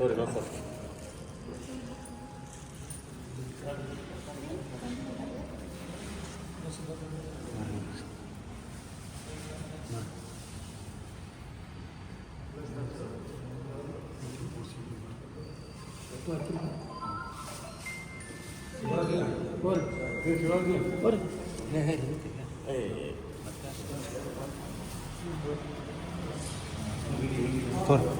Doğru, nasıl? Ora. Ora.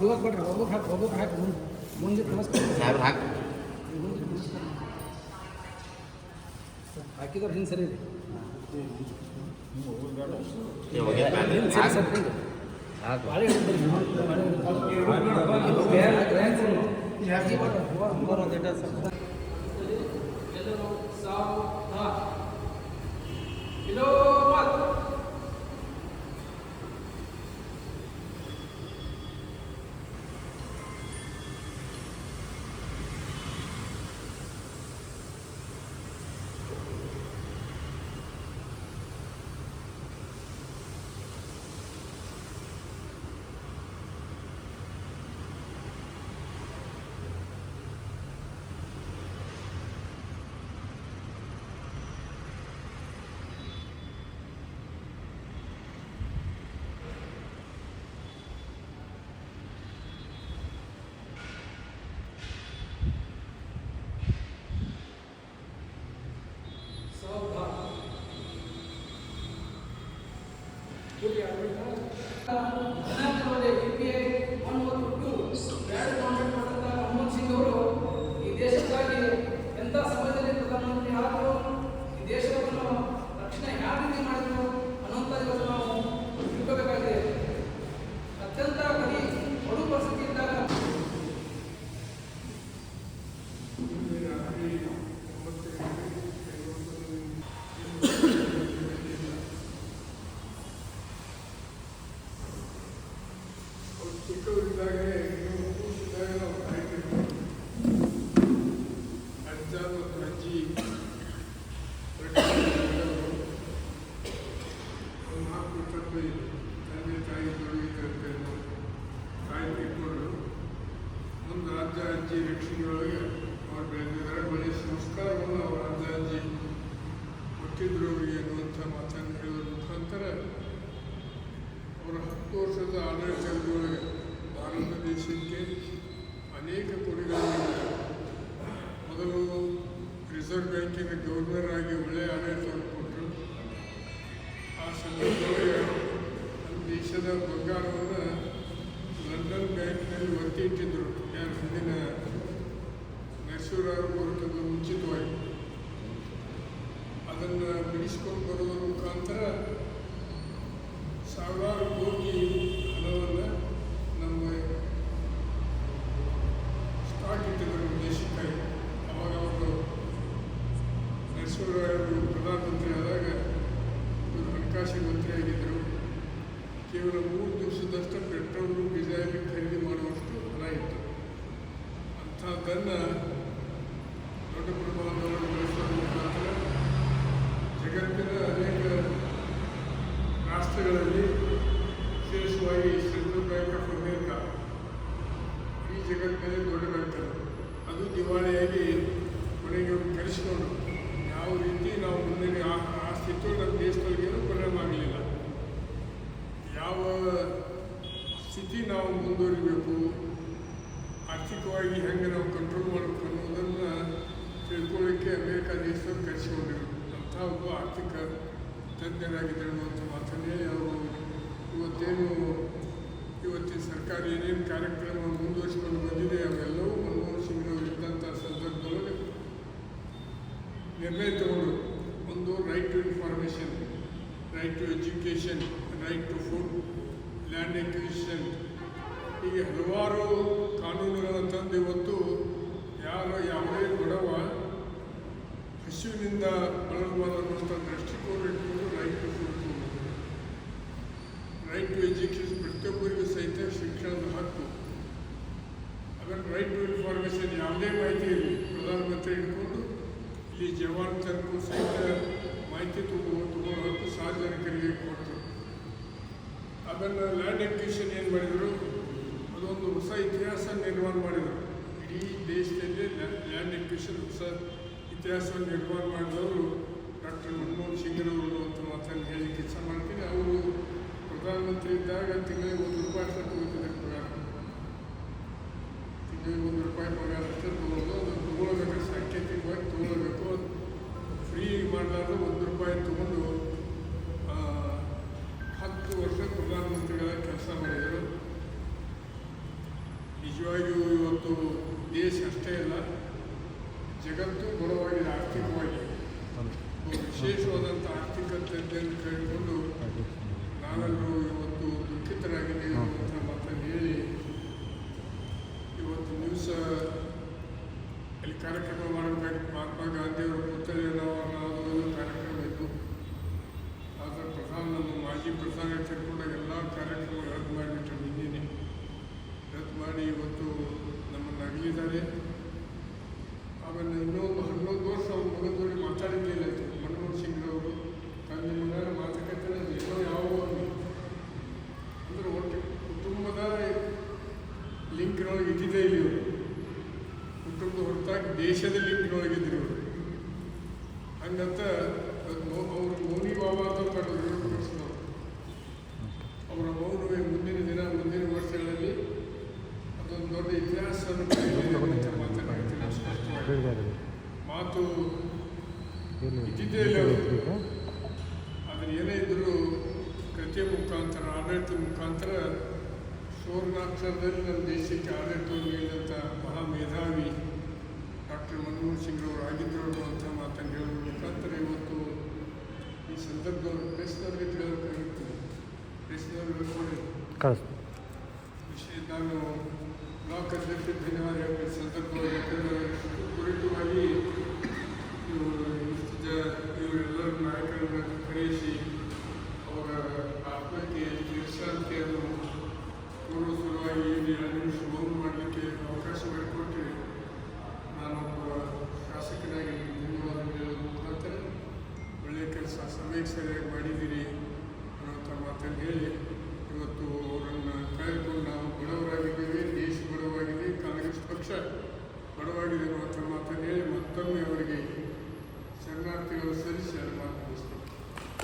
ಹೋಗಕ್ ಹಾಕಿ ಹೋಗಕ್ ಹಾಕಿ ಮುಂದೆ ಮುಂದೆ ನಮಸ್ಕಾರ ಸಾಹೇಬ್ರು ಹಾಕಿ ಹಾಕಿದ್ರೆ ಹಿಂಗೆ ಸರಿ ರೀ ಹಿಂಗೆ ಸರಿ ಹಾಕಿ Hello. ಅಜ್ಜಿ ರಕ್ಷಣೆಯೊಳಗೆ ಅವ್ರು ಬೆಳೆದಿದ್ದಾರೆ ಒಳ್ಳೆಯ ಸಂಸ್ಕಾರವನ್ನು ಅವರ ಅಜ್ಜಿ ಕೊಟ್ಟಿದ್ರು ಅನ್ನುವಂಥ ಮಾತನ್ನು ಹೇಳೋದ್ರ. ಮುಖಾಂತರ ಅವರ ಹತ್ತು ವರ್ಷದ ಆಡಳಿತದೊಳಗೆ ಭಾರತ ದೇಶಕ್ಕೆ ಅನೇಕ ಕೊಡುಗೆಗಳನ್ನು ಮೊದಲು ರಿಸರ್ವ್ ಬ್ಯಾಂಕಿನ ಗವರ್ನರ್ ಆಗಿ ಒಳ್ಳೆಯ ಆಡಳಿತವನ್ನು ಕೊಟ್ಟರು. ಆ ಸಂದರ್ಭದೊಳಗೆ ದೇಶದ ಬಂಗಾರವನ್ನು ಲಂಡನ್ ಬ್ಯಾಂಕ್ನಲ್ಲಿ ಒತ್ತಿ ಅದನ್ನು ಬಿಡಿಸ್ಕೊಂಡು ಬರೋದ್ರ ಮುಖಾಂತರ ಸಾವಿರಾರು ಕೋಟಿ ಹಣವನ್ನು ನಮ್ಮ ಸ್ಟಾಕ್ ಇಟ್ಟಿದ್ದರು ದೇಶಕ್ಕಾಗಿ ಅವಾಗ ಅವರು ನರಸಿಂಹರಾಯರು ಪ್ರಧಾನಮಂತ್ರಿ ಆದಾಗ ಇವರು ಹಣಕಾಸಿನ ಮಂತ್ರಿ ಆಗಿದ್ದರು. ಕೇವಲ ಮೂರು ದಿವಸದಷ್ಟು ಪೆಟ್ರೋಲು, ಡೀಸೆಲ್ ಖರೀದಿ ಮಾಡುವಷ್ಟು ಹಣ ಇತ್ತು. ಅಂಥದ್ದನ್ನು ಸ್ಥಿತಿ ನಾವು ಮುಂದುವರಿಬೇಕು, ಆರ್ಥಿಕವಾಗಿ ಹೆಂಗೆ ನಾವು ಕಂಟ್ರೋಲ್ ಮಾಡಬೇಕು ಅನ್ನೋದನ್ನು ತಿಳ್ಕೊಳ್ಳಿಕ್ಕೆ ಅಮೇರಿಕಾ ದೇಶದಲ್ಲಿ ಕರೆಸಿಕೊಂಡಿರು ಅಂಥ ಒಬ್ಬ ಆರ್ಥಿಕ ತಜ್ಞರಾಗಿದ್ದರು ಅನ್ನುವಂಥ ಮಾತನ್ನೇ ಅವರು ಇವತ್ತೇನು ಇವತ್ತಿನ ಸರ್ಕಾರ ಏನೇನು ಕಾರ್ಯಕ್ರಮ ಮುಂದುವರಿಸಿಕೊಂಡು ಬಂದಿದೆ, ಅವೆಲ್ಲವೂ ಮನಮೋಹನ್ ಸಿಂಗ್ನವರು ಇದ್ದಂಥ ಸಂದರ್ಭದಲ್ಲಿ ನಿರ್ಣಯ ತಗೊಂಡು ಒಂದು right to information right to education right to food land acquisition ಹೀಗೆ ಹಲವಾರು ಕಾನೂನುಗಳನ್ನು ತಂದು ಇವತ್ತು ಯಾರು ಯಾವುದೇ ಬಡವ ಹಸಿವಿನಿಂದ ಅನ್ನುವಂಥ ದೃಷ್ಟಿಕೋನ ಇಟ್ಕೊಂಡು right to right to education ಪ್ರತಿಯೊಬ್ಬರಿಗೂ ಸಹಿತ ಶಿಕ್ಷಣದ ಹಕ್ಕು ಅದರ ರೈಟ್ ಟು ಇನ್ಫಾರ್ಮೇಷನ್ ಯಾವುದೇ ಮಾಹಿತಿ ಇರಲಿ ಪ್ರಧಾನಮಂತ್ರಿ ಹಿಡ್ಕೊಂಡು ಇಲ್ಲಿ ಜವಾನ್ ತನಕ ಸಹಿತ ಮಾಹಿತಿ ತಗೋ ತಗೊಂಡು ಹೊರತು ಸಾರ್ವಜನಿಕರಿಗೆ ಕೊಟ್ಟರು ಅದನ್ನು ಲ್ಯಾಂಡ್ ಎಕ್ವಿಷನ್ ಏನು ಮಾಡಿದರು? ಅದೊಂದು ಹೊಸ ಇತಿಹಾಸ ನಿರ್ಮಾಣ ಮಾಡಿದರು. ಇಡೀ ದೇಶದಲ್ಲಿ ಲ್ಯಾಂಡ್ ಎಕ್ವಿಷನ್, ಹೊಸ ಇತಿಹಾಸವನ್ನು ನಿರ್ಮಾಣ ಮಾಡಿದವರು ಡಾಕ್ಟರ್ ಮನಮೋಹನ್ ಸಿಂಗ್ರವರು ಅಂತ ಮಾತನ್ನು ಹೇಳಿ ಕೆಲಸ ಮಾಡ್ತೀನಿ. ಅವರು ಪ್ರಧಾನಮಂತ್ರಿ ಇದ್ದಾಗ ತಿಂಗಳಿಗೆ ಒಂದು ರೂಪಾಯಿ ತಗೋತಿದ್ದಾರೆ ಪಗಾರ ತಿಂಗಳಿಗೆ ಒಂದು ರೂಪಾಯಿ ಪಗಾರ ಅಷ್ಟೇ ತಗೊಳ್ಳೋದು ಅದನ್ನು ತಗೊಳ್ಬೇಕು ಸಾಂಕೇತಿಕವಾಗಿ ತಗೊಳ್ಬೇಕು ಫ್ರೀ ಮಾಡಲಾರ್ದು ಒಂದು ರೂಪಾಯಿ ತಗೊಂಡು ಜಗತ್ತು ಆಡಳಿತದ ಮುಖಾಂತರ ಸುವರ್ಣಾಕ್ಷರದಲ್ಲಿ ನಮ್ಮ ದೇಶಕ್ಕೆ ಆಡಳಿತವನ್ನು ನೀಡಿದಂಥ ಮಹಾ ಮೇಧಾವಿ ಡಾಕ್ಟರ್ ಮನಮೋಹನ್ ಸಿಂಗ್ರವರು ಆಗಿದ್ದರು ಅಂತ ಮಾತನ್ನು ಹೇಳುವ ಮುಖಾಂತರ ಇವತ್ತು ಈ ಸಂದರ್ಭದಲ್ಲಿ ಪ್ರೆಸ್ನವರಿಗೆ ತಿಳಿಬೇಕಾಗಿತ್ತು ಪ್ರೆಸ್ನವ್ರಿಗೆ ಹೇಳ್ಕೊಂಡು ಕಳಿಸ್ ವಿಷಯ ನಾನು ಬ್ಲಾಕ್ ಅಧ್ಯಕ್ಷ ಧನ್ಯವಾದ ಹೇಳಬೇಕು